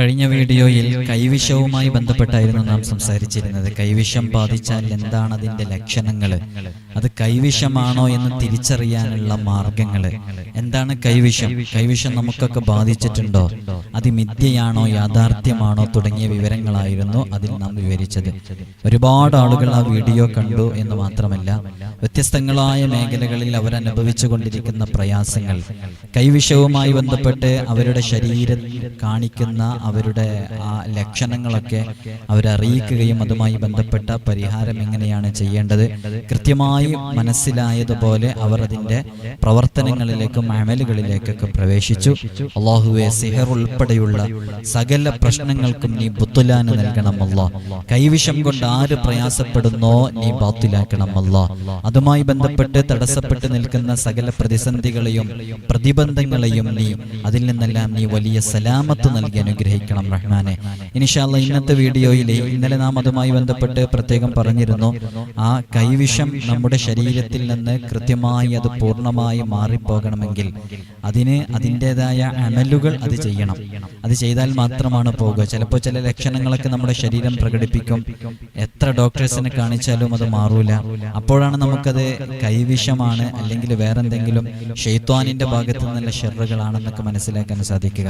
കഴിഞ്ഞ വീഡിയോയിൽ കൈവിഷവുമായി ബന്ധപ്പെട്ടായിരുന്നു നാം സംസാരിച്ചിരുന്നത്. കൈവിഷം ബാധിച്ചാൽ എന്താണ് അതിന്റെ ലക്ഷണങ്ങൾ അത് കൈവിഷമാണോ എന്ന് തിരിച്ചറിയാനുള്ള മാർഗങ്ങൾ എന്താണ് കൈവിഷം? കൈവിഷം? നമുക്കൊക്കെ ബാധിച്ചിട്ടുണ്ടോ? അത് മിഥ്യയാണോ യാഥാർത്ഥ്യമാണോ തുടങ്ങിയ വിവരങ്ങളായിരുന്നു അതിൽ നാം വിവരിച്ചത്. ഒരുപാട് ആളുകൾ ആ വീഡിയോ കണ്ടു എന്ന് മാത്രമല്ല വ്യത്യസ്തങ്ങളായ മേഖലകളിൽ അവരനുഭവിച്ചു കൊണ്ടിരിക്കുന്ന പ്രയാസങ്ങൾ. കൈവിഷവുമായി ബന്ധപ്പെട്ട് അവരുടെ ശരീരം കാണിക്കുന്ന അവരുടെ ആ ലക്ഷണങ്ങളൊക്കെ അവരറിയിക്കുകയും അതുമായി ബന്ധപ്പെട്ട പരിഹാരം എങ്ങനെയാണ് ചെയ്യേണ്ടത്? കൃത്യമായി മനസ്സിലായതുപോലെ അവർ അതിന്റെ പ്രവർത്തനങ്ങളിലേക്കും അമലുകളിലേക്കൊക്കെ പ്രവേശിച്ചു. അള്ളാഹുവെ സിഹർ ഉൾപ്പെടെയുള്ള സകല പ്രശ്നങ്ങൾക്കും നീ ബുത്തുലാന് നൽകണമല്ല കൈവിഷം കൊണ്ട് ആര് പ്രയാസപ്പെടുന്നോ നീ ബാത്തിലാക്കണമല്ല അതുമായി ബന്ധപ്പെട്ട് തടസ്സപ്പെട്ട് നിൽക്കുന്ന സകല പ്രതിസന്ധികളെയും പ്രതിബന്ധങ്ങളെയും നീ അതിൽ നിന്നെല്ലാം നീ വലിയ സലാമത്ത് നൽകി അനുഗ്രഹിക്കണം റഹ്മാനെ. ഇനിഷാല്ല ഇന്നത്തെ വീഡിയോയിൽ ഇന്നലെ നാം അതുമായി ബന്ധപ്പെട്ട് പ്രത്യേകം പറഞ്ഞിരുന്നു. ആ കൈവിഷം നമ്മുടെ ശരീരത്തിൽ നിന്ന് കൃത്യമായി അത് പൂർണമായി മാറിപ്പോകണമെങ്കിൽ അതിന് അതിന്റെതായ അമലുകൾ അത് ചെയ്യണം. അത് ചെയ്താൽ മാത്രമാണ് പോകുക. ചിലപ്പോൾ ചില ലക്ഷണങ്ങളൊക്കെ നമ്മുടെ ശരീരം പ്രകടിപ്പിക്കും. എത്ര ഡോക്ടേഴ്സിനെ കാണിച്ചാലും അത് മാറൂല. അപ്പോഴാണ് നമുക്കത് കൈവിഷമാണ് അല്ലെങ്കിൽ വേറെന്തെങ്കിലും ഷെയ്ത്വാനിന്റെ ഭാഗത്തു നിന്നുള്ള ഷെറുകളാണെന്നൊക്കെ മനസ്സിലാക്കാൻ സാധിക്കുക.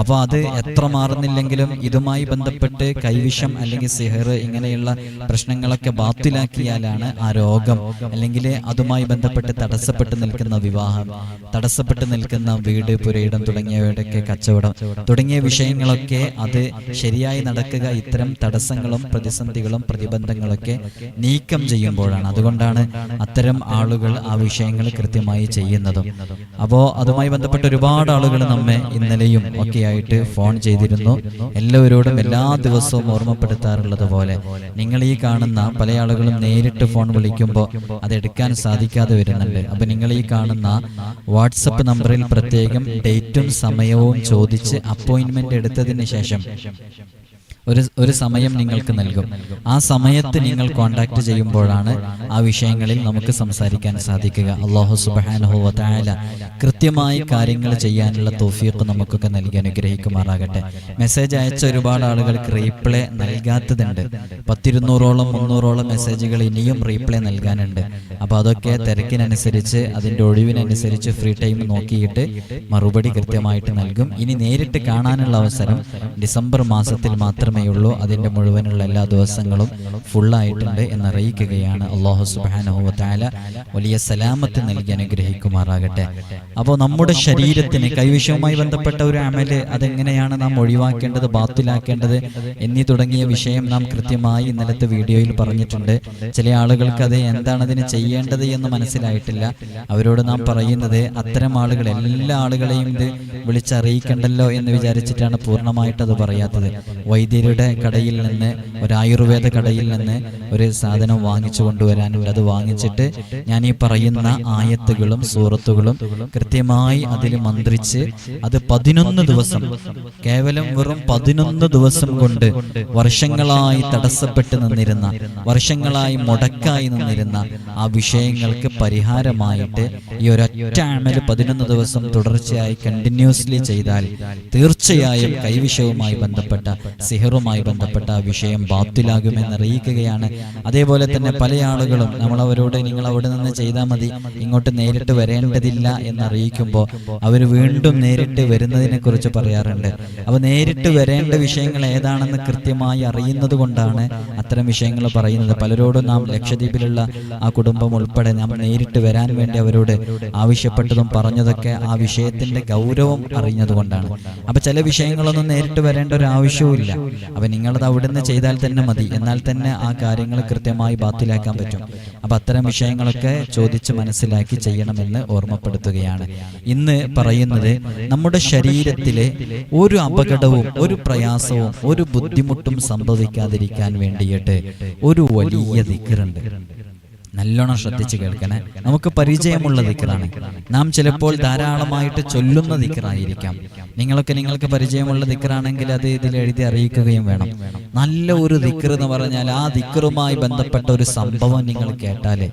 അപ്പോൾ അത് എത്ര മാറുന്നില്ലെങ്കിലും ഇതുമായി ബന്ധപ്പെട്ട് കൈവിഷം അല്ലെങ്കിൽ സിഹർ ഇങ്ങനെയുള്ള പ്രശ്നങ്ങളൊക്കെ ബാത്തിലാക്കിയാലാണ് ആ രോഗം. അല്ലെങ്കിൽ അതുമായി ബന്ധപ്പെട്ട് തടസ്സപ്പെട്ട് നിൽക്കുന്ന വിവാഹം തടസ്സപ്പെട്ട് നിൽക്കുന്ന വീട് പുരയിടം തുടങ്ങിയവയുടെയൊക്കെ കച്ചവടം തുടങ്ങിയ വിഷയങ്ങളൊക്കെ അത് ശരിയായി നടക്കുക ഇത്തരം തടസ്സങ്ങളും പ്രതിസന്ധികളും പ്രതിബന്ധങ്ങളൊക്കെ നീക്കം ചെയ്യുമ്പോഴാണ്. അതുകൊണ്ടാണ് അത്തരം ആളുകൾ ആ വിഷയങ്ങൾ കൃത്യമായി ചെയ്യുന്നതും. അപ്പോൾ അതുമായി ബന്ധപ്പെട്ട് ഒരുപാട് ആളുകൾ നമ്മെ ഇന്നലെയും ഒക്കെയായിട്ട് ഫോൺ ചെയ്തിരുന്നു. എല്ലാവരോടും എല്ലാ ദിവസവും ഓർമ്മപ്പെടുത്താറുള്ളത് പോലെ നിങ്ങൾ ഈ കാണുന്ന പല ആളുകളും നേരിട്ട് ഫോൺ വിളിക്കുമ്പോൾ അത് എടുക്കാൻ സാധിക്കാതെ വരുന്നുണ്ട്. അപ്പൊ നിങ്ങൾ ഈ കാണുന്ന വാട്സപ്പ് നമ്പറിൽ പ്രത്യേകം ഡേറ്റും സമയവും ചോദിച്ച് അപ്പോയിന്റ്മെന്റ് എടുത്തതിന് ശേഷം. ഒരു ഒരു സമയം നിങ്ങൾക്ക് നൽകും. ആ സമയത്ത് നിങ്ങൾ കോണ്ടാക്ട് ചെയ്യുമ്പോഴാണ് ആ വിഷയങ്ങളിൽ നമുക്ക് സംസാരിക്കാൻ സാധിക്കുക. അള്ളാഹു സുബാനഹുല കൃത്യമായി കാര്യങ്ങൾ ചെയ്യാനുള്ള തോഫീക്ക് നമുക്കൊക്കെ നൽകി അനുഗ്രഹിക്കുമാറാകട്ടെ. മെസ്സേജ് അയച്ച ഒരുപാട് ആളുകൾക്ക് റീപ്ലേ നൽകാത്തതുണ്ട്. പത്തിരുന്നൂറോളം മുന്നൂറോളം മെസ്സേജുകൾ ഇനിയും റീപ്ലേ നൽകാനുണ്ട്. അപ്പോൾ അതൊക്കെ തിരക്കിനനുസരിച്ച് അതിന്റെ ഒഴിവിനനുസരിച്ച് ഫ്രീ ടൈം നോക്കിയിട്ട് മറുപടി കൃത്യമായിട്ട് നൽകും. ഇനി നേരിട്ട് കാണാനുള്ള അവസരം ഡിസംബർ മാസത്തിൽ മാത്രമേ ഉള്ളൂ അതിന്റെ മുഴുവനുള്ള എല്ലാ ദിവസങ്ങളും ഫുള്ളായിട്ടുണ്ട് എന്നറിയിക്കുകയാണ് അള്ളാഹു സുബാനഹുല വലിയ സലാമത്ത് നൽകി അനുഗ്രഹിക്കുമാറാകട്ടെ. അപ്പോൾ നമ്മുടെ ശരീരത്തിന് കൈവിഷവുമായി ബന്ധപ്പെട്ട ഒരു അമൽ അതെങ്ങനെയാണ് നാം ഒഴിവാക്കേണ്ടത് ബാത്തിലാക്കേണ്ടത് എന്നീ തുടങ്ങിയ വിഷയം നാം കൃത്യമായി ഇന്നലത്തെ വീഡിയോയിൽ പറഞ്ഞിട്ടുണ്ട്. ചില ആളുകൾക്ക് അത് എന്താണ് അതിന് ചെയ്യേണ്ടത് എന്ന് മനസ്സിലായിട്ടില്ല. അവരോട് നാം പറയുന്നത് അത്തരം ആളുകൾ എല്ലാ ആളുകളെയും ഇത് വിളിച്ചറിയിക്കണ്ടല്ലോ എന്ന് വിചാരിച്ചിട്ടാണ് പൂർണമായിട്ട് അത് പറയാത്തത്. വൈദ്യരുടെ കടയിൽ നിന്ന് ഒരു ആയുർവേദ കടയിൽ നിന്ന് ഒരു സാധനം വാങ്ങിച്ചു കൊണ്ടുവരാനുണ്ട് അത് വാങ്ങിച്ചിട്ട് ഞാൻ ഈ പറയുന്ന ആയത്തുകളും സൂറത്തുകളും കൃത്യമായി അതിൽ മന്ത്രിച്ച് അത് പതിനൊന്ന് ദിവസം കേവലം വെറും പതിനൊന്ന് ദിവസം കൊണ്ട് വർഷങ്ങളായി തടസ്സപ്പെട്ട് നിന്നിരുന്ന വർഷങ്ങളായി മുടക്കായി നിന്നിരുന്ന ആ വിഷയങ്ങൾക്ക് പരിഹാരമായിട്ട് ഈ ഒരൊറ്റ അമൽ പതിനൊന്ന് ദിവസം തുടർച്ചയായി കണ്ടിന്യൂസ്ലി ചെയ്താൽ തീർച്ചയായും കൈവിഷയവുമായി ബന്ധപ്പെട്ട സിഹറുമായി ബന്ധപ്പെട്ട വിഷയം ബാത്തിലാകുമെന്ന് അറിയിക്കുകയാണ് അതേപോലെ തന്നെ പല ആളുകളും നമ്മൾ അവരോട് നിങ്ങൾ അവിടെ നിന്ന് ചെയ്താൽ മതി ഇങ്ങോട്ട് നേരിട്ട് വരേണ്ടതില്ല എന്ന് അറിയിക്കുമ്പോൾ അവർ വീണ്ടും നേരിട്ട് വരുന്നതിനെ കുറിച്ച് പറയാറുണ്ട്. അപ്പോൾ നേരിട്ട് വരേണ്ട വിഷയങ്ങൾ ഏതാണെന്ന് കൃത്യമായി അറിയുന്നത് കൊണ്ടാണ് അത്തരം വിഷയങ്ങൾ പറയുന്നത്. പലരോടും നാം ലക്ഷദ്വീപിലുള്ള ആ കുടുംബം ഉൾപ്പെടെ നാം നേരിട്ട് വരാൻ വേണ്ടി അവരോട് ആവശ്യപ്പെട്ടതും പറഞ്ഞതൊക്കെ ആ വിഷയത്തിന്റെ ഗൗരവം അറിഞ്ഞതുകൊണ്ടാണ്. അപ്പൊ ചില വിഷയങ്ങളൊന്നും നേരിട്ട് വരേണ്ട ഒരു ആവശ്യവുമില്ല. അപ്പൊ നിങ്ങളത് അവിടുന്ന് ചെയ്താൽ തന്നെ മതി. എന്നാൽ തന്നെ ആ കാര്യങ്ങൾ കൃത്യമായി ബാത്തിലാക്കാൻ പറ്റും. അപ്പൊ അത്തരം വിഷയങ്ങളൊക്കെ ചോദിച്ച് മനസ്സിലാക്കി ചെയ്യണമെന്ന് ഓർമ്മപ്പെടുത്തുകയാണ്. ഇന്ന് പറയുന്നത് നമ്മുടെ ശരീരത്തിലെ ഒരു അപകടവും ഒരു പ്രയാസവും ഒരു ബുദ്ധിമുട്ടും സംഭവിക്കാതിരിക്കാൻ വേണ്ടിയിട്ട് ഒരു വലിയ ദിക്കറുണ്ട് നല്ലോണം ശ്രദ്ധിച്ച് കേൾക്കണേ. നമുക്ക് പരിചയമുള്ള ദിക്കറാണ് നാം ചിലപ്പോൾ ധാരാളമായിട്ട് ചൊല്ലുന്ന ദിക്കറായിരിക്കാം നിങ്ങളൊക്കെ നിങ്ങൾക്ക് പരിചയമുള്ള ദിക്കറാണെങ്കിൽ അത് ഇതിൽ എഴുതി അറിയിക്കുകയും വേണം. നല്ല ഒരു ദിക്കർ എന്ന് പറഞ്ഞാൽ ആ ദിക്കറുമായി ബന്ധപ്പെട്ട ഒരു സംഭവം നിങ്ങൾ കേട്ടാലേ.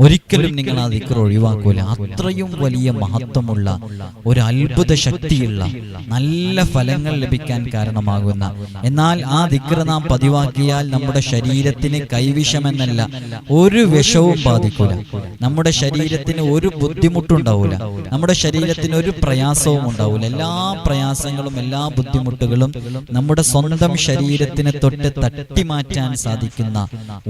ഒരിക്കലും നിങ്ങൾ ആ ദിക്കർ ഒഴിവാക്കൂല. അത്രയും വലിയ മഹത്വമുള്ള ഒരു അത്ഭുത ശക്തിയുള്ള നല്ല ഫലങ്ങൾ ലഭിക്കാൻ കാരണമാകുന്ന എന്നാൽ ആ ദിക്കർ നാം പതിവാക്കിയാൽ നമ്മുടെ ശരീരത്തിന് കൈവിഷമെന്നല്ല ഒരു വിഷവും ബാധിക്കൂല. നമ്മുടെ ശരീരത്തിന് ഒരു ബുദ്ധിമുട്ടുണ്ടാവൂല. നമ്മുടെ ശരീരത്തിന് ഒരു പ്രയാസവും ഉണ്ടാവൂല. എല്ലാ പ്രയാസങ്ങളും എല്ലാ ബുദ്ധിമുട്ടുകളും നമ്മുടെ സ്വന്തം ശരീരത്തിനെ തൊട്ട് തട്ടിമാറ്റാൻ സാധിക്കുന്ന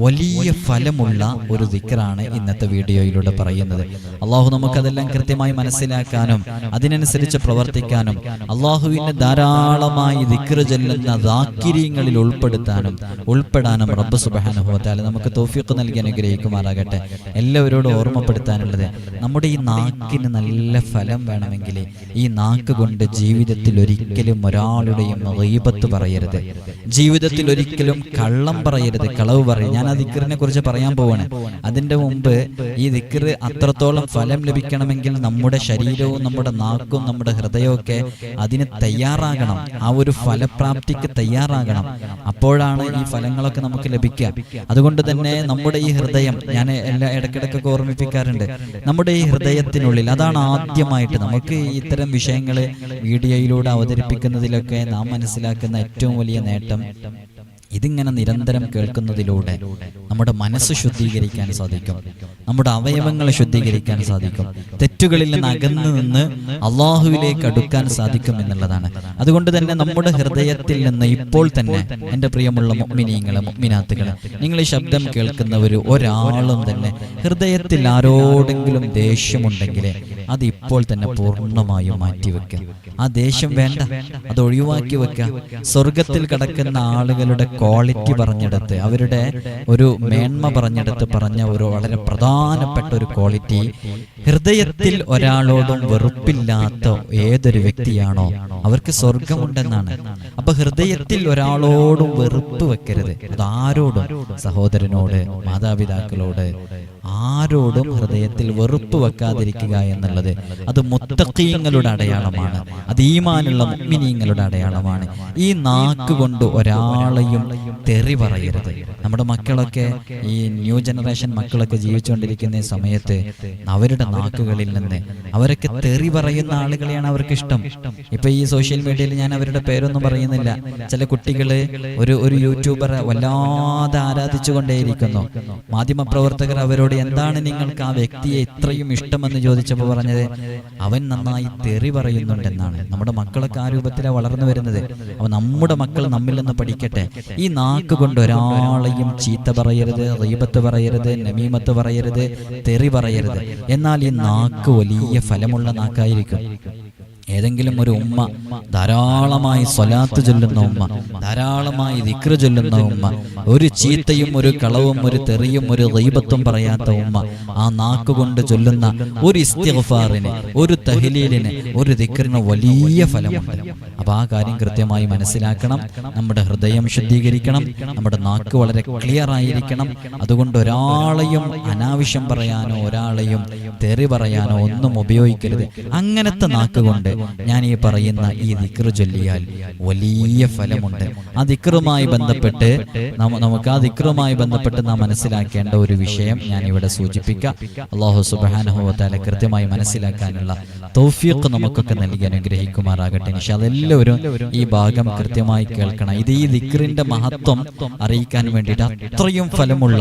വലിയ ഫലമുള്ള ഒരു ദിക്കറാണ് ഇന്നത്തെ വീഡിയോയിലൂടെ പറയുന്നത്. അള്ളാഹു നമുക്കതെല്ലാം കൃത്യമായി മനസ്സിലാക്കാനും അതിനനുസരിച്ച് പ്രവർത്തിക്കാനും അള്ളാഹുവിന് ധാരാളമായി ദിക്കറ് ചെല്ലുന്ന ദാക്കിര്യങ്ങളിൽ ഉൾപ്പെടുത്താനും ഉൾപ്പെടാനും റബ്ബ് സുബാനുഭവത്താൽ നമുക്ക് തോഫിക്ക് നൽകി അനുഗ്രഹിക്കുമാറാകട്ടെ. എല്ലാവരോടും ഓർമ്മപ്പെടുത്താനുള്ളത് നമ്മുടെ ഈ നാക്കിന് നല്ല ഫലം വേണമെങ്കിൽ ഈ നാക്ക് കൊണ്ട് ജീവിതത്തിൽ ഒരിക്കലും ഒരാളുടെയും റീപത്ത് പറയരുത്. ജീവിതത്തിൽ ഒരിക്കലും കള്ളം പറയരുത്. കളവ് പറയും ഞാൻ ആ ദിക്കറിനെ കുറിച്ച് പറയാൻ പോവാണ്. അതിന്റെ മുമ്പ് ഈ ദിക്കർ അത്രത്തോളം ഫലം ലഭിക്കണമെങ്കിൽ നമ്മുടെ ശരീരവും നമ്മുടെ നാക്കും നമ്മുടെ ഹൃദയവും ഒക്കെ അതിന് തയ്യാറാകണം. ആ ഒരു ഫലപ്രാപ്തിക്ക് തയ്യാറാകണം. അപ്പോഴാണ് ഈ ഫലങ്ങളൊക്കെ നമുക്ക് ലഭിക്കുക. അതുകൊണ്ട് തന്നെ നമ്മുടെ ഈ ഹൃദയം ഞാൻ എല്ലാ ഇടയ്ക്കിടയ്ക്കൊക്കെ ഓർമ്മിപ്പിക്കാറുണ്ട്. നമ്മുടെ ഈ ഹൃദയത്തിനുള്ളിൽ അതാണ് ആദ്യമായിട്ട് നമുക്ക് ഇത്തരം വിഷയങ്ങൾ മീഡിയയിലൂടെ അവതരിപ്പിക്കുന്നതിലൊക്കെ നാം മനസ്സിലാക്കുന്ന ഏറ്റവും വലിയ നേട്ടം ഇതിങ്ങനെ നിരന്തരം കേൾക്കുന്നതിലൂടെ നമ്മുടെ മനസ്സ് ശുദ്ധീകരിക്കാൻ സാധിക്കും. നമ്മുടെ അവയവങ്ങളെ ശുദ്ധീകരിക്കാൻ സാധിക്കും. തെറ്റുകളിൽ നിന്ന് അകന്നു നിന്ന് അള്ളാഹുവിലേക്ക് അടുക്കാൻ സാധിക്കും എന്നുള്ളതാണ്. അതുകൊണ്ട് തന്നെ നമ്മുടെ ഹൃദയത്തിൽ നിന്ന് ഇപ്പോൾ തന്നെ എന്റെ പ്രിയമുള്ള മുഗ്മിനീങ്ങളെ മുഗ്മിനാത്തുകളെ നിങ്ങൾ ഈ ശബ്ദം കേൾക്കുന്നവർ ഒരാളും തന്നെ ഹൃദയത്തിൽ ആരോടെങ്കിലും ദേഷ്യമുണ്ടെങ്കിൽ അത് ഇപ്പോൾ തന്നെ പൂർണമായും മാറ്റിവെക്കുക ആ ദേഷ്യം വേണ്ട അത് ഒഴിവാക്കി വെക്കുക. സ്വർഗത്തിൽ കിടക്കുന്ന ആളുകളുടെ ക്വാളിറ്റി പറഞ്ഞെടുത്ത് അവരുടെ ഒരു മേന്മ പറഞ്ഞെടുത്ത് പറഞ്ഞ ഒരു വളരെ പ്രധാനപ്പെട്ട ഒരു ക്വാളിറ്റി ഹൃദയത്തിൽ ഒരാളോടും വെറുപ്പില്ലാത്ത ഏതൊരു വ്യക്തിയാണോ അവർക്ക് സ്വർഗമുണ്ടെന്നാണ്. അപ്പൊ ഹൃദയത്തിൽ ഒരാളോടും വെറുപ്പ് വെക്കരുത്. അത് ആരോടും? സഹോദരനോട് മാതാപിതാക്കളോട്. ആരോടും ഹൃദയത്തിൽ വെറുപ്പ് വെക്കാതിരിക്കുക എന്നുള്ളത് അത് മുത്തക്കീങ്ങളുടെ അടയാളമാണ്. അത് ഈമാനുള്ള മുഗ്മിനീങ്ങളുടെ അടയാളമാണ്. ഈ നാക്ക് കൊണ്ട് ഒരാളെയും തെറി പറയരുത്. നമ്മുടെ മക്കളൊക്കെ ഈ ന്യൂ ജനറേഷൻ മക്കളൊക്കെ ജീവിച്ചുകൊണ്ടിരിക്കുന്ന സമയത്ത് അവരുടെ നാക്കുകളിൽ നിന്ന്. അവരൊക്കെ തെറി പറയുന്ന ആളുകളെയാണ് അവർക്ക് ഇഷ്ടം ഇപ്പൊ ഈ സോഷ്യൽ മീഡിയയിൽ ഞാൻ അവരുടെ പേരൊന്നും പറയുന്നില്ല. ചില കുട്ടികൾ ഒരു ഒരു യൂട്യൂബറെ വല്ലാതെ ആരാധിച്ചുകൊണ്ടേയിരിക്കുന്നു. മാധ്യമപ്രവർത്തകർ അവരോട് എന്താണ് നിങ്ങൾക്ക് ആ വ്യക്തിയെ ഇത്രയും ഇഷ്ടമെന്ന് ചോദിച്ചപ്പോൾ പറഞ്ഞത് അവൻ നന്നായി തെറി പറയുന്നുണ്ടെന്നാണ്. നമ്മുടെ മക്കളൊക്കെ ആ രൂപത്തിലാണ് വളർന്നു വരുന്നത്. അപ്പൊ നമ്മുടെ മക്കൾ നമ്മിൽ നിന്ന് പഠിക്കട്ടെ. ഈ നാക്ക് കൊണ്ട് ഒരാളെയും ചീത്ത പറയരുത് റീബത്ത് പറയരുത് നമീമത്ത് പറയരുത് തെറി പറയരുത്. എന്നാൽ ഈ നാക്ക് വലിയ ഫലമുള്ള നാക്കായിരിക്കും. ഏതെങ്കിലും ഒരു ഉമ്മ ധാരാളമായി സ്വലാത്ത് ചൊല്ലുന്ന ഉമ്മ ധാരാളമായി ദിക്ര ചൊല്ലുന്ന ഉമ്മ ഒരു ചീത്തയും ഒരു കളവും ഒരു തെറിയും ഒരു ദൈവത്വം പറയാത്ത ഉമ്മ ആ നാക്കുകൊണ്ട് ചൊല്ലുന്ന ഒരു ഇസ്തിഫാറിന് ഒരു തഹലീലിന് ഒരു ദിക്റിന് വലിയ ഫലമുണ്ട്. അപ്പൊ ആ കാര്യം കൃത്യമായി മനസ്സിലാക്കണം നമ്മുടെ ഹൃദയം ശുദ്ധീകരിക്കണം നമ്മുടെ നാക്ക് വളരെ ക്ലിയർ ആയിരിക്കണം. അതുകൊണ്ട് ഒരാളെയും അനാവശ്യം പറയാനോ ഒരാളെയും തെറി പറയാനോ ഒന്നും ഉപയോഗിക്കരുത്. അങ്ങനത്തെ നാക്കുകൊണ്ട് ഞാൻ ഈ പറയുന്ന ഈ ദിക്ർ ചൊല്ലിയാൽ വലിയ ഫലമുണ്ട്. ആ ദിക്റുമായി ബന്ധപ്പെട്ട് നമുക്ക് ആ ദിക്റുമായി ബന്ധപ്പെട്ട് നാം മനസ്സിലാക്കേണ്ട ഒരു വിഷയം ഞാൻ ഇവിടെ സൂചിപ്പിക്കാം. അള്ളാഹു സുബാനുഭവത്താലെ കൃത്യമായി മനസ്സിലാക്കാനുള്ള തൗഫീഖ് നമുക്കൊക്കെ നൽകി അനുഗ്രഹിക്കുമാറാകട്ടെ. നിഷാദ് എല്ലാവരും ഈ ഭാഗം കൃത്യമായി കേൾക്കണം. ഇത് ഈ ദിക്റിന്റെ മഹത്വം അറിയിക്കാൻ വേണ്ടിയിട്ട് അത്രയും ഫലമുള്ള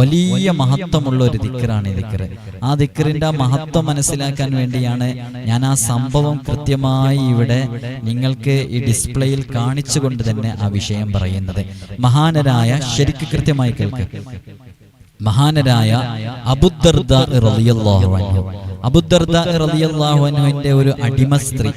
വലിയ മഹത്വമുള്ള ഒരു ദിക്റാണ് ഈ ദിക്റ്. ആ ദിക്റിന്റെ മഹത്വം മനസ്സിലാക്കാൻ വേണ്ടിയാണ് ഞാൻ ആ സംഭവം കൃത്യമായി ഇവിടെ നിങ്ങൾക്ക് ഈ ഡിസ്പ്ലേയിൽ കാണിച്ചുകൊണ്ട് തന്നെ ആ വിഷയം പറയുന്നത്. മഹാനരായ ശരിക്ക് കൃത്യമായി കേൾക്ക്. മഹാനരായ അബുദർദ അബുദർദ റളിയല്ലാഹു അൻഹുവിന്റെ ഒരു അടിമ സ്ത്രീ.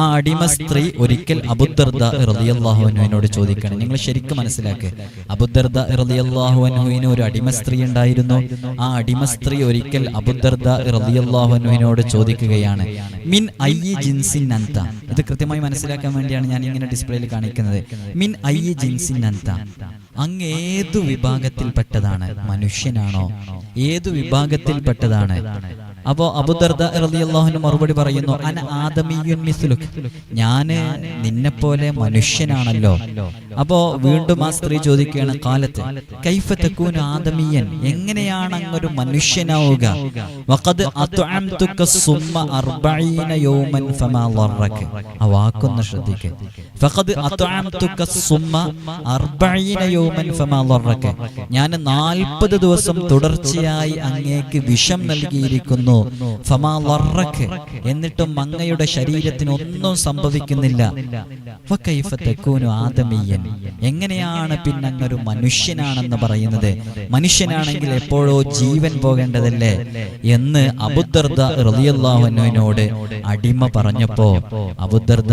ആ അടിമ സ്ത്രീ ഒരിക്കൽ അബുദർദ റളിയല്ലാഹു അൻഹുവിനോട് ചോദിക്കണം നിങ്ങൾ ശരിക്കും മനസ്സിലാക്കുക അബുദർദ റളിയല്ലാഹു അൻഹുവിന് ഒരു അടിമ സ്ത്രീ ഉണ്ടായിരുന്നു. ആ അടിമ സ്ത്രീ ഒരിക്കൽ അബുദർദ റളിയല്ലാഹു അൻഹുവിനോട് ചോദിക്കുകയാണ്. മിൻ ഐ ജിൻസിൻ അന്ത ഇത് കൃത്യമായി മനസ്സിലാക്കാൻ വേണ്ടിയാണ് ഞാൻ ഇങ്ങനെ ഡിസ്പ്ലേയിൽ കാണിക്കുന്നത്. മിൻ ഐ ജിൻസിൻ അന്ത അങ്ങ് ഏതു വിഭാഗത്തിൽപ്പെട്ടതാണ്. മനുഷ്യനാണോ? ഏതു വിഭാഗത്തിൽപ്പെട്ടതാണ്? അപ്പോ അബുദർദ മറുപടി പറയുന്നു അന ഞാൻ നിന്നെ പോലെ മനുഷ്യനാണല്ലോ. അപ്പോ വീണ്ടും ആ സ്ത്രീ ചോദിക്കുകയാണ് കാലത്ത് കൈഫ ആദമിയൻ? എങ്ങനെയാണ് അങ്ങൊരു മനുഷ്യനാവുക? വഖദ് അത്അംതുക യൗമൻ ഫമാ ആ ഫഖദ് യൗമൻ ഫമാ ഞാൻ 40 ദിവസം തുടർച്ചയായി അങ്ങേക്ക് വിഷം നൽകിയിരിക്കുന്നു. ഫമാ ളറക എന്നിട്ടും അങ്ങയുടെ ശരീരത്തിന് ഒന്നും സംഭവിക്കുന്നില്ല. ആദമിയൻ എങ്ങനെയാണ് പിന്നെ അങ്ങൊരു മനുഷ്യനാണെന്ന് പറയുന്നത്? മനുഷ്യനാണെങ്കിൽ എപ്പോഴോ ജീവൻ പോകേണ്ടതല്ലേ? എന്ന് അബുദർദ അടിമ പറഞ്ഞപ്പോ അബുദർദ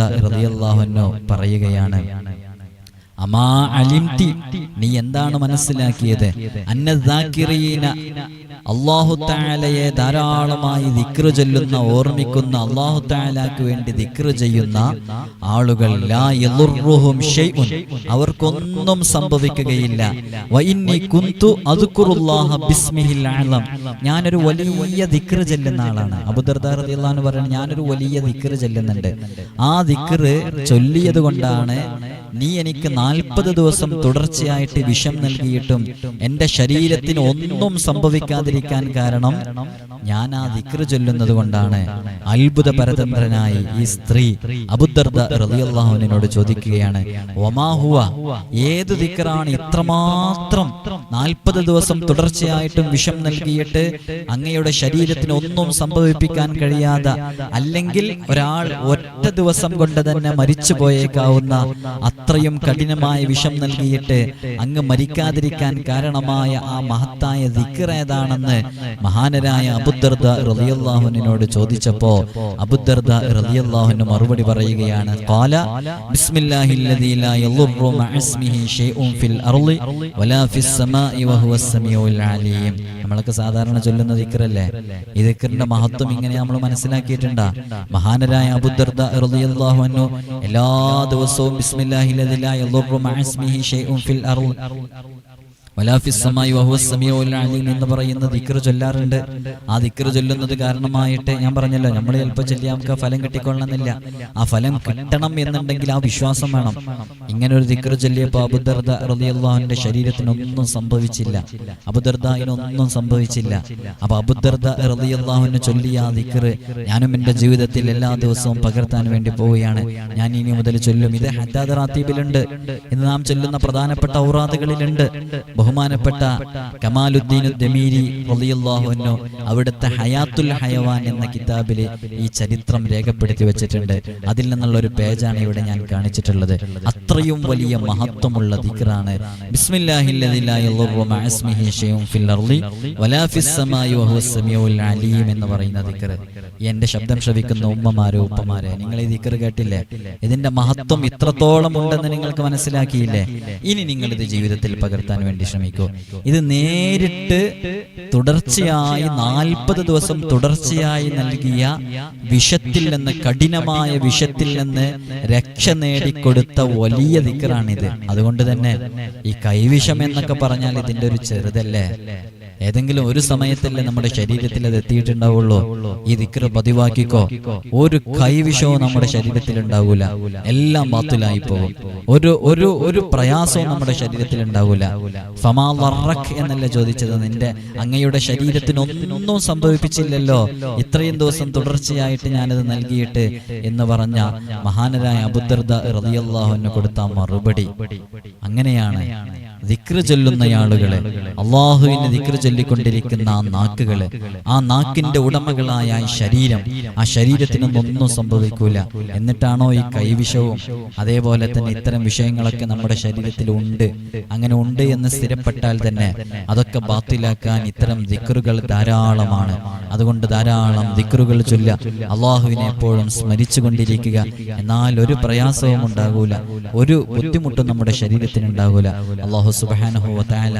പറയുകയാണ്. അമാ അലിംതി നീ എന്താണ് മനസ്സിലാക്കിയത്? അന്നദാക്കിറീന അള്ളാഹു താലയെ ധാരാളമായി ദിക്റ് ചൊല്ലുന്ന ഓർമ്മിക്കുന്ന അള്ളാഹു താലാക്ക് വേണ്ടി ദിക്റ് ചെയ്യുന്ന ആളുകൾ അവർക്കൊന്നും സംഭവിക്കുകയില്ല. ഞാനൊരു വലിയ ദിക്റ് ചെല്ലുന്ന ആളാണ്. അബുദർദാർന്ന് പറയുന്നത് ഞാനൊരു വലിയ ദിക്റ് ചെല്ലുന്നുണ്ട്. ആ ദിക്റ് ചൊല്ലിയത് കൊണ്ടാണ് നീ എനിക്ക് നാൽപ്പത് ദിവസം തുടർച്ചയായിട്ട് വിഷം നൽകിയിട്ടും എന്റെ ശരീരത്തിന് ഒന്നും സംഭവിക്കാതിരിക്കാൻ കാരണം ഞാൻ ആ ദിക്ര ചൊല്ലുന്നത് കൊണ്ടാണ് അത്ഭുത പരതന്ത്രനായി ഈ സ്ത്രീ അബുദർദ ചോദിക്കുകയാണ് ഒമാഹുവ ഏത് ദിക്റാണ് ഇത്രമാത്രം നാൽപ്പത് ദിവസം തുടർച്ചയായിട്ടും വിഷം നൽകിയിട്ട് അങ്ങയുടെ ശരീരത്തിന് ഒന്നും സംഭവിപ്പിക്കാൻ കഴിയാതെ അല്ലെങ്കിൽ ഒരാൾ ഒറ്റ ദിവസം കൊണ്ട് തന്നെ മരിച്ചു പോയേക്കാവുന്ന അത്രയും കഠിനമായ വിഷം നൽകിയിട്ട് അങ്ങ് മരിക്കാതിരിക്കാൻ കാരണമായ ആ മഹത്തായ ദിക്കർ ഏതാണെന്ന് മഹാനരായ അബുദർദ റളിയല്ലാഹുവിനോട് ചോദിച്ചപ്പോ അബുദർദ റളിയല്ലാഹുവിന് മറുപടി പറയുകയാണ് യളുറു മഅസ്മിഹി ഷൈഉൻ ഫിൽ അർളി വലാ ഫിസ് സമാഇ വഹുവസ് സമീഉൽ നമ്മളൊക്കെ സാധാരണ ചൊല്ലുന്ന ദിക്കറല്ലേ ഈ ദിക്കറിന്റെ മഹത്വം ഇങ്ങനെ നമ്മൾ മനസ്സിലാക്കിയിട്ടുണ്ടാ. മഹാനരായ അബുദർദ അൻഹു എല്ലാ ദിവസവും മഅസ്മിഹി ഷൈഉൻ ഫിൽ എന്ന് പറയുന്ന ദിക്കറ് ചൊല്ലാറുണ്ട്. ആ ദിക്കറ് ചൊല്ലുന്നത് കാരണമായിട്ട് ഞാൻ പറഞ്ഞല്ലോ നമ്മൾ ചിലപ്പോൾ ചൊല്ലിയാൽ നമുക്ക് ഫലം കിട്ടിക്കൊള്ളണമെന്നില്ല. ആ ഫലം കിട്ടണം എന്നുണ്ടെങ്കിൽ ആ വിശ്വാസം വേണം. ഇങ്ങനെ ഒരു ദിക്കറ് ചൊല്ലിയപ്പോൾ അബുദർദ റളിയല്ലാഹുവിന്റെ ശരീരത്തിനൊന്നും സംഭവിച്ചില്ല. അബുദർദായിനൊന്നും സംഭവിച്ചില്ല. അപ്പൊ അബുദർദ റബിയുള്ളാഹുവിനെ ചൊല്ലിയ ആ ദിക്കറ് ഞാനും എന്റെ ജീവിതത്തിൽ എല്ലാ ദിവസവും പകർത്താൻ വേണ്ടി പോവുകയാണ്. ഞാൻ ഇനി മുതൽ ചൊല്ലും. ഇത് ഹദ്ദാദ് റാത്തീബിലുണ്ട്. ഇന്ന് നാം ചൊല്ലുന്ന പ്രധാനപ്പെട്ട ഔറാദുകളിലുണ്ട്. ബഹുമാനപ്പെട്ട കമാലുദ്ദീൻ ദമീരി അൻഹു അവിടുത്തെ ഹയാത്തുൽ ഹയവാൻ എന്ന കിതാബിലെ ഈ ചരിത്രം രേഖപ്പെടുത്തി വെച്ചിട്ടുണ്ട്. അതിൽ നിന്നുള്ള ഒരു പേജാണ് ഇവിടെ ഞാൻ കാണിച്ചിട്ടുള്ളത്. അത്രയും വലിയ മഹത്വമുള്ള ദിക്റാണ്. എന്ന് പറയുന്ന ദിക്ർ എന്റെ ശബ്ദം ശ്രവിക്കുന്ന ഉമ്മമാരെ ഉപ്പമാരെ നിങ്ങൾ ഈ ദിക്ർ കേട്ടില്ലേ? ഇതിന്റെ മഹത്വം ഇത്രത്തോളം ഉണ്ടെന്ന് നിങ്ങൾക്ക് മനസ്സിലാക്കിയില്ലേ? ഇനി നിങ്ങൾ ഇത് ജീവിതത്തിൽ പകർത്താൻ വേണ്ടി ശ്രമിക്കൂ. ഇത് നേരിട്ട് തുടർച്ചയായി നാൽപ്പത് ദിവസം തുടർച്ചയായി നൽകിയ വിഷത്തിൽ നിന്ന് കഠിനമായ വിഷത്തിൽ നിന്ന് രക്ഷ നേടിക്കൊടുത്ത വലിയ ദിക്കറാണിത് അതുകൊണ്ട് തന്നെ ഈ കൈവിഷം എന്നൊക്കെ പറഞ്ഞാൽ ഇതിന്റെ ഒരു ചെറുതല്ലേ? ഏതെങ്കിലും ഒരു സമയത്തല്ലേ നമ്മുടെ ശരീരത്തിൽ അത് എത്തിയിട്ടുണ്ടാവുള്ളൂ. ഈ ദിക്ര പതിവാക്കിക്കോ. ഒരു കൈവിഷവും നമ്മുടെ ശരീരത്തിൽ ഉണ്ടാവൂല. എല്ലാം ബാത്തിലായി പോകും. ഒരു ഒരു ഒരു പ്രയാസവും നമ്മുടെ ശരീരത്തിൽ ഉണ്ടാവൂല. ഫമാ ലറക് എന്നല്ല ചോദിച്ചത് നിന്റെ അങ്ങയുടെ ശരീരത്തിന് ഒന്നും സംഭവിപ്പിച്ചില്ലല്ലോ. ഇത്രയും ദിവസം തുടർച്ചയായിട്ട് ഞാനത് നൽകിയിട്ട് എന്ന് പറഞ്ഞ മഹാനരായ അബുദർദ റതിയല്ലാഹുവിന് കൊടുത്ത മറുപടി. അങ്ങനെയാണ്. ദിക്റ് ചൊല്ലുന്ന ആളുകൾ അള്ളാഹുവിന് ദിക്ര ചൊല്ലിക്കൊണ്ടിരിക്കുന്ന ആ നാക്കുകൾ ആ നാക്കിന്റെ ഉടമകളായ ആ ശരീരം ആ ശരീരത്തിന് ഒന്നും സംഭവിക്കൂല. എന്നിട്ടാണോ ഈ കൈവിഷവും അതേപോലെ തന്നെ ഇത്തരം വിഷയങ്ങളൊക്കെ നമ്മുടെ ശരീരത്തിൽ ഉണ്ട്. അങ്ങനെ ഉണ്ട് എന്ന് സ്ഥിരപ്പെട്ടാൽ തന്നെ അതൊക്കെ ബാത്തിലാക്കാൻ ഇത്തരം ദിക്റുകൾ ധാരാളമാണ്. അതുകൊണ്ട് ധാരാളം ദിക്റുകൾ ചൊല്ല അള്ളാഹുവിനെ എപ്പോഴും സ്മരിച്ചു കൊണ്ടിരിക്കുക. എന്നാൽ ഒരു പ്രയാസവും ഉണ്ടാകൂല ഒരു ബുദ്ധിമുട്ടും നമ്മുടെ ശരീരത്തിന് ഉണ്ടാകൂല. അള്ളാഹു സുബാനഹു താല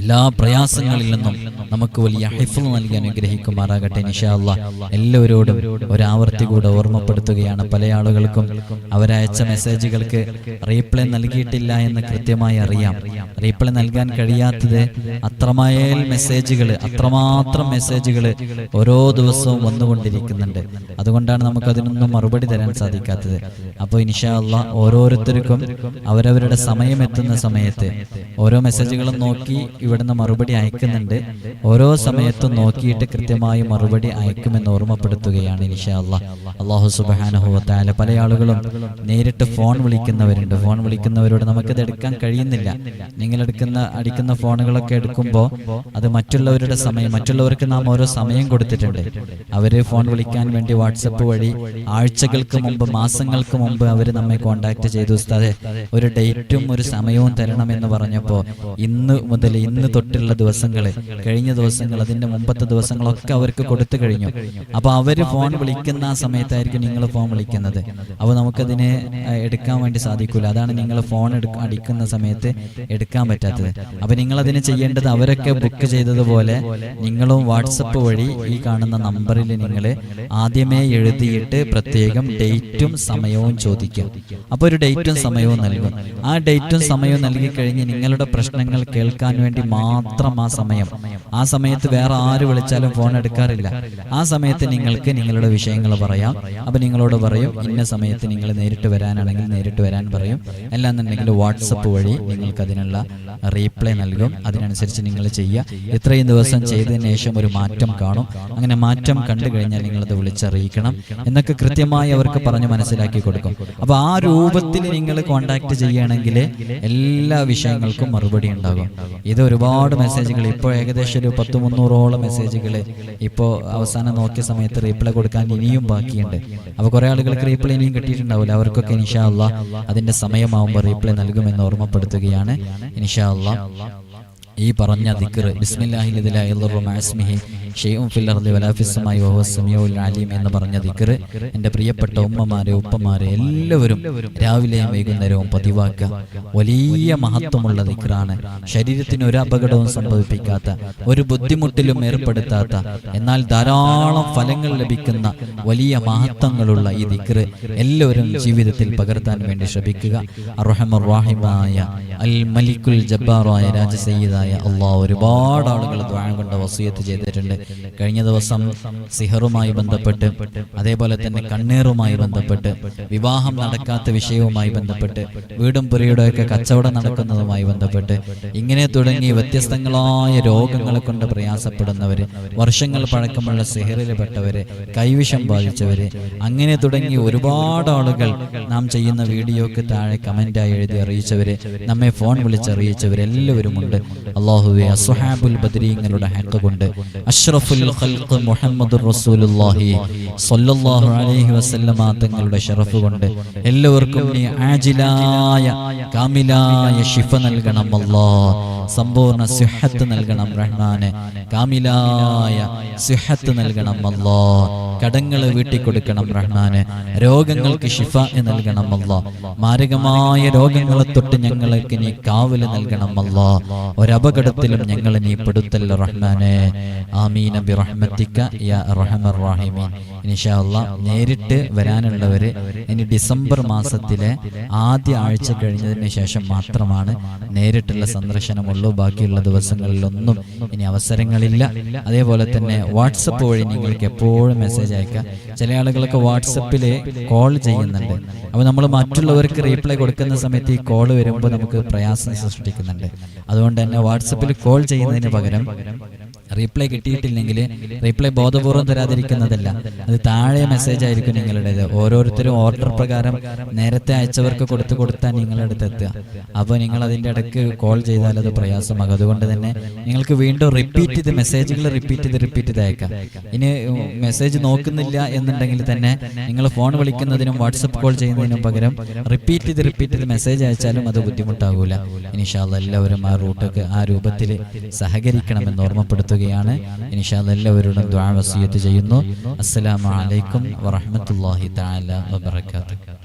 എല്ലാ പ്രയാസങ്ങളിൽ നിന്നും നമുക്ക് വലിയ ഹിഫുൾ നൽകി അനുഗ്രഹിക്കുമാറാകട്ടെ നിഷാല്ല എല്ലാവരോടും ഒരാവർത്തി കൂടെ ഓർമ്മപ്പെടുത്തുകയാണ്. പല ആളുകൾക്കും അവരയച്ച മെസ്സേജുകൾക്ക് റീപ്ലൈ നൽകിയിട്ടില്ല എന്ന് കൃത്യമായി അറിയാം. റീപ്ലൈ നൽകാൻ കഴിയാത്തത് അത്രമേൽ മെസ്സേജുകൾ അത്രമാത്രം മെസ്സേജുകൾ ഓരോ ദിവസവും വന്നുകൊണ്ടിരിക്കുന്നുണ്ട്. അതുകൊണ്ടാണ് നമുക്ക് അതിനൊന്നും മറുപടി തരാൻ സാധിക്കാത്തത്. അപ്പോൾ ഇൻഷാ അല്ലാ ഓരോരുത്തർക്കും അവരവരുടെ സമയം എത്തുന്ന സമയത്ത് ഓരോ മെസ്സേജുകളും നോക്കി ഇവിടുന്ന് മറുപടി അയക്കുന്നുണ്ട്. ഓരോ സമയത്തും നോക്കിയിട്ട് കൃത്യമായി മറുപടി അയക്കുമെന്ന് ഓർമ്മപ്പെടുത്തുകയാണ് ഇൻഷാ അല്ലാ അള്ളാഹു സുബാനഹുവത്തായ പല ആളുകളും നേരിട്ട് ഫോൺ വിളിക്കുന്നവരുണ്ട്. ഫോൺ വിളിക്കുന്നവരോട് നമുക്കിത് എടുക്കാൻ കഴിയുന്നില്ല. നിങ്ങൾ എടുക്കുന്ന അടിക്കുന്ന ഫോണുകളൊക്കെ എടുക്കുമ്പോൾ അത് മറ്റുള്ളവരുടെ സമയം മറ്റുള്ളവർക്ക് നാം ഓരോ സമയം കൊടുത്തിട്ടുണ്ട്. അവർ ഫോൺ വിളിക്കാൻ വേണ്ടി വാട്സപ്പ് വഴി ആഴ്ചകൾക്ക് മുമ്പ് മാസങ്ങൾക്ക് മുമ്പ് അവർ നമ്മെ കോണ്ടാക്ട് ചെയ്തു. ഉസ്താദെ ഒരു ഡേറ്റും ഒരു സമയവും തരണം എന്ന് പറഞ്ഞപ്പോൾ ഇന്ന് മുതൽ ഇന്ന് തൊട്ടുള്ള ദിവസങ്ങൾ കഴിഞ്ഞ ദിവസങ്ങൾ അതിന്റെ മുമ്പത്തെ ദിവസങ്ങളൊക്കെ അവർക്ക് കൊടുത്തു കഴിഞ്ഞു. അപ്പൊ അവർ ഫോൺ വിളിക്കുന്ന ആ സമയത്തായിരിക്കും നിങ്ങൾ ഫോൺ വിളിക്കുന്നത്. അപ്പോൾ നമുക്കതിനെ എടുക്കാൻ വേണ്ടി സാധിക്കൂല. അതാണ് നിങ്ങൾ ഫോൺ അടിക്കുന്ന സമയത്ത് എടുക്കാൻ പറ്റാത്തത്. അപ്പൊ നിങ്ങൾ അതിന് ചെയ്യേണ്ടത് അവരൊക്കെ ബുക്ക് ചെയ്തതുപോലെ നിങ്ങളും വാട്സപ്പ് വഴി ഈ കാണുന്ന നമ്പറിൽ നിങ്ങൾ ആദ്യമേ എഴുതിയിട്ട് പ്രത്യേകം ഡേറ്റും സമയവും ചോദിക്കും അപ്പോൾ ഒരു ഡേറ്റും സമയവും നൽകും. ആ ഡേറ്റും സമയവും നൽകി കഴിഞ്ഞ് നിങ്ങളുടെ പ്രശ്നങ്ങൾ കേൾക്കാൻ വേണ്ടി മാത്രം ആ സമയം. ആ സമയത്ത് വേറെ ആര് വിളിച്ചാലും ഫോൺ എടുക്കാറില്ല. ആ സമയത്ത് നിങ്ങൾക്ക് നിങ്ങളുടെ വിഷയങ്ങൾ പറയാം. അപ്പൊ നിങ്ങളോട് പറയും ഇന്ന സമയത്ത് നിങ്ങൾ നേരിട്ട് വരാനാണെങ്കിൽ നേരിട്ട് വരാൻ പറയും. അല്ലാന്നുണ്ടെങ്കിൽ വാട്സപ്പ് വഴി നിങ്ങൾക്ക് അതിനുള്ള റീപ്ലൈ നൽകും. അതിനനുസരിച്ച് നിങ്ങൾ ചെയ്യുക. ഇത്രയും ദിവസം ചെയ്തതിന് ശേഷം ഒരു മാറ്റം കാണും. അങ്ങനെ മാറ്റം കണ്ടു കഴിഞ്ഞാൽ നിങ്ങളത് വിളിച്ചറിയിക്കണം എന്നൊക്കെ കൃത്യമായി അവർക്ക് പറഞ്ഞു മനസ്സിലാക്കി കൊടുക്കും. അപ്പൊ ആ രൂപത്തിൽ നിങ്ങൾ കോണ്ടാക്ട് ചെയ്യുകയാണെങ്കിൽ എല്ലാ വിഷയങ്ങൾക്കും മറുപടി ഉണ്ടാകും. ഇത് ഒരുപാട് മെസ്സേജുകൾ ഇപ്പോൾ ഏകദേശം ഒരു പത്ത് മുന്നൂറോളം മെസ്സേജുകൾ ഇപ്പോൾ അവസാനം നോക്കിയ സമയത്ത് റീപ്ലൈ കൊടുക്കാൻ ഇനിയും ബാക്കിയുണ്ട്. അപ്പോൾ കുറേ ആളുകൾക്ക് റീപ്ലൈ ഇനിയും കിട്ടിയിട്ടുണ്ടാവില്ല. അവർക്കൊക്കെ ഇൻഷാ അള്ളാ അതിന്റെ സമയമാവുമ്പോൾ റീപ്ലൈ നൽകുമെന്ന് ഓർമ്മപ്പെടുത്തുകയാണ്. ഇൻഷാ അള്ളാ. ഈ പറഞ്ഞ അലീം എന്ന് പറഞ്ഞ ദിക്ർ എന്റെ പ്രിയപ്പെട്ട ഉമ്മമാരെ ഉപ്പമാരെ എല്ലാവരും രാവിലെയും വൈകുന്നേരവും പതിവാക്കുക. വലിയ മഹത്വമുള്ള ദിക്റാണ്. ശരീരത്തിന് ഒരു അപകടവും സംഭവിപ്പിക്കാത്ത ഒരു ബുദ്ധിമുട്ടിലും ഏർപ്പെടുത്താത്ത എന്നാൽ ധാരാളം ഫലങ്ങൾ ലഭിക്കുന്ന വലിയ മഹത്വങ്ങളുള്ള ഈ ദിക്ർ എല്ലാവരും ജീവിതത്തിൽ പകർത്താൻ വേണ്ടി ശ്രമിക്കുക. അർഹമർ റാഹിമായ അൽ മലിക്കുൽ ജബ്ബാറായ രാജസയ്യിദായ അള്ളാഹ് ഒരുപാട് ആളുകൾ ദ്വാരം കൊണ്ട് വസീയത്ത് ചെയ്തിട്ടുണ്ട്. കഴിഞ്ഞ ദിവസം സിഹറുമായി ബന്ധപ്പെട്ട് അതേപോലെ തന്നെ കണ്ണീറുമായി ബന്ധപ്പെട്ട് വിവാഹം നടക്കാത്ത വിഷയവുമായി ബന്ധപ്പെട്ട് വീടും പുരയുടെയൊക്കെ കച്ചവടം നടക്കുന്നതുമായി ബന്ധപ്പെട്ട് ഇങ്ങനെ തുടങ്ങി വ്യത്യസ്തങ്ങളായ രോഗങ്ങളെ കൊണ്ട് പ്രയാസപ്പെടുന്നവര് വർഷങ്ങൾ പഴക്കമുള്ള സിഹറിൽപ്പെട്ടവര് കൈവിഷം ബാധിച്ചവര് അങ്ങനെ തുടങ്ങി ഒരുപാട് ആളുകൾ നാം ചെയ്യുന്ന വീഡിയോക്ക് താഴെ കമന്റായി എഴുതി അറിയിച്ചവര് നമ്മെ ഫോൺ ഉണ്ട് അള്ളാഹുവെ അസുഹാബുൽ ബദരീങ്ങളുടെ ഹക്ക് കൊണ്ട് അഷ്റഫുൽ ഖൽഖ് മുഹമ്മദുർ റസൂലുള്ളാഹി സ്വല്ലല്ലാഹു അലൈഹി വസല്ലമ തങ്ങളുടെ ഷറഫ് കൊണ്ട് എല്ലാവർക്കും നീ ആജിലായ കാമിലായ ശിഫ നൽകണം അല്ലാ സമ്പൂർണ സിഹത്ത് നൽകണം റഹ്മാന്. കാമിലായ സിഹത്ത് നൽകണം അല്ലാ കടങ്ങൾ വീട്ടിക്കൊടുക്കണം റഹ്മാന്. രോഗങ്ങൾക്ക് ഷിഫ നൽകണം അല്ലാ മാരകമായ രോഗങ്ങളെ തൊട്ട് ഞങ്ങൾക്ക് നീ കാവൽ നൽകണം അല്ലാ ഒരപകടത്തിലും ഞങ്ങളെ നീ പെടുത്തല്ല റഹ്മാനെ. ആമീൻ. ബി റഹ്മത്തിക്ക. യാ റഹമർ റഹീമീൻ. ഇൻഷാ അല്ലാ നേരിട്ട് വരാനുള്ളവര് ഇനി ഡിസംബർ മാസത്തിലെ ആദ്യ ആഴ്ച കഴിഞ്ഞതിന് ശേഷം മാത്രമാണ് നേരിട്ടുള്ള സന്ദർശനമുള്ളൂ. ബാക്കിയുള്ള ദിവസങ്ങളിലൊന്നും ഇനി അവസരങ്ങളില്ല. അതേപോലെ തന്നെ വാട്സപ്പ് വഴി നിങ്ങൾക്ക് എപ്പോഴും മെസ്സേജ് അയക്കാം. ചില ആളുകളൊക്കെ വാട്സപ്പിൽ കോൾ ചെയ്യുന്നുണ്ട്. അപ്പോൾ നമ്മൾ മറ്റുള്ളവർക്ക് റീപ്ലൈ കൊടുക്കുന്ന സമയത്ത് ഈ കോൾ വരുമ്പോൾ നമുക്ക് പ്രയാസം സൃഷ്ടിക്കുന്നുണ്ട്. അതുകൊണ്ട് തന്നെ വാട്സപ്പിൽ കോൾ ചെയ്യുന്നതിന് പകരം റീപ്ലൈ കിട്ടിയിട്ടില്ലെങ്കിൽ റീപ്ലൈ ബോധപൂർവം തരാതിരിക്കുന്നതല്ല. അത് താഴെ മെസ്സേജ് ആയിരിക്കും നിങ്ങളുടേത് ഓരോരുത്തരും ഓർഡർ പ്രകാരം നേരത്തെ അയച്ചവർക്ക് കൊടുത്തു കൊടുത്താൽ നിങ്ങളുടെ അടുത്ത് എത്തുക. അപ്പോൾ നിങ്ങൾ അതിന്റെ ഇടയ്ക്ക് കോൾ ചെയ്താൽ അത് പ്രയാസമാകും അതുകൊണ്ട് തന്നെ നിങ്ങൾക്ക് വീണ്ടും റിപ്പീറ്റ് ചെയ്ത് മെസ്സേജുകൾ റിപ്പീറ്റ് ചെയ്ത് റിപ്പീറ്റ് ചെയ്ത് അയക്കാം ഇനി മെസ്സേജ് നോക്കുന്നില്ല എന്നുണ്ടെങ്കിൽ തന്നെ നിങ്ങൾ ഫോൺ വിളിക്കുന്നതിനും വാട്സപ്പ് കോൾ ചെയ്യുന്നതിനും പകരം റിപ്പീറ്റ് ചെയ്ത് റിപ്പീറ്റ് ചെയ്ത് മെസ്സേജ് അയച്ചാലും അത് ബുദ്ധിമുട്ടാകൂല. ഇനിഷാല്ല എല്ലാവരും ആ റൂട്ടൊക്കെ ആ രൂപത്തിൽ സഹകരിക്കണമെന്ന് ഓർമ്മപ്പെടുത്തുകയാണ് ഇനിഷാദ് എല്ലാവരോടും ദ്വാവസീയത്ത് ചെയ്യുന്നു. അസ്സലാമു അലൈക്കും വറഹ്മത്തുള്ളാഹി തആല വബറകാതുഹു.